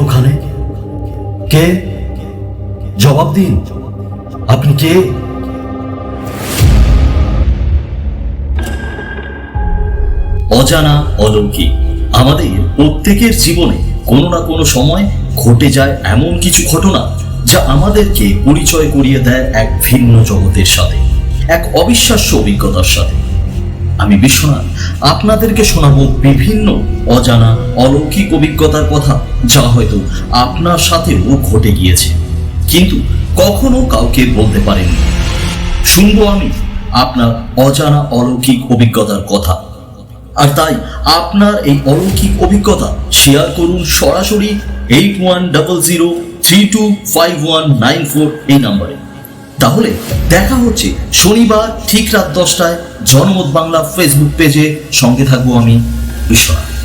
ওখানে? কে? জবাব দিন। আপনি কে? অজানা, অলৌকিক। আমাদের প্রত্যেকের জীবনে কোনো না কোনো সময় ঘটে যায় এমন কিছু ঘটনা যা আমাদেরকে পরিচয় করিয়ে দেয় এক ভিন্ন জগতের সাথে, এক অবিশ্বাস্য অভিজ্ঞতার সাথে। আমি বিশ্বনাথ। আপনাদেরকে শোনাবো বিভিন্ন অজানা অলৌকিক অভিজ্ঞতার কথা, যা হয়তো আপনার সাথেও ঘটে গিয়েছে, কিন্তু কখনো কাউকে বলতে পারেননি। শুনব আমি আপনার অজানা অলৌকিক অভিজ্ঞতার কথা। আর তাই আপনার এই অলৌকিক অভিজ্ঞতা শেয়ার করুন সরাসরি eight one double zero three two five one nine four এই নাম্বারে। তাহলে দেখা হচ্ছে শনিবার ঠিক রাত দশটায় জনমত বাংলা ফেসবুক পেজে সঙ্গে থাকব আমি, বিশ্বনাথ।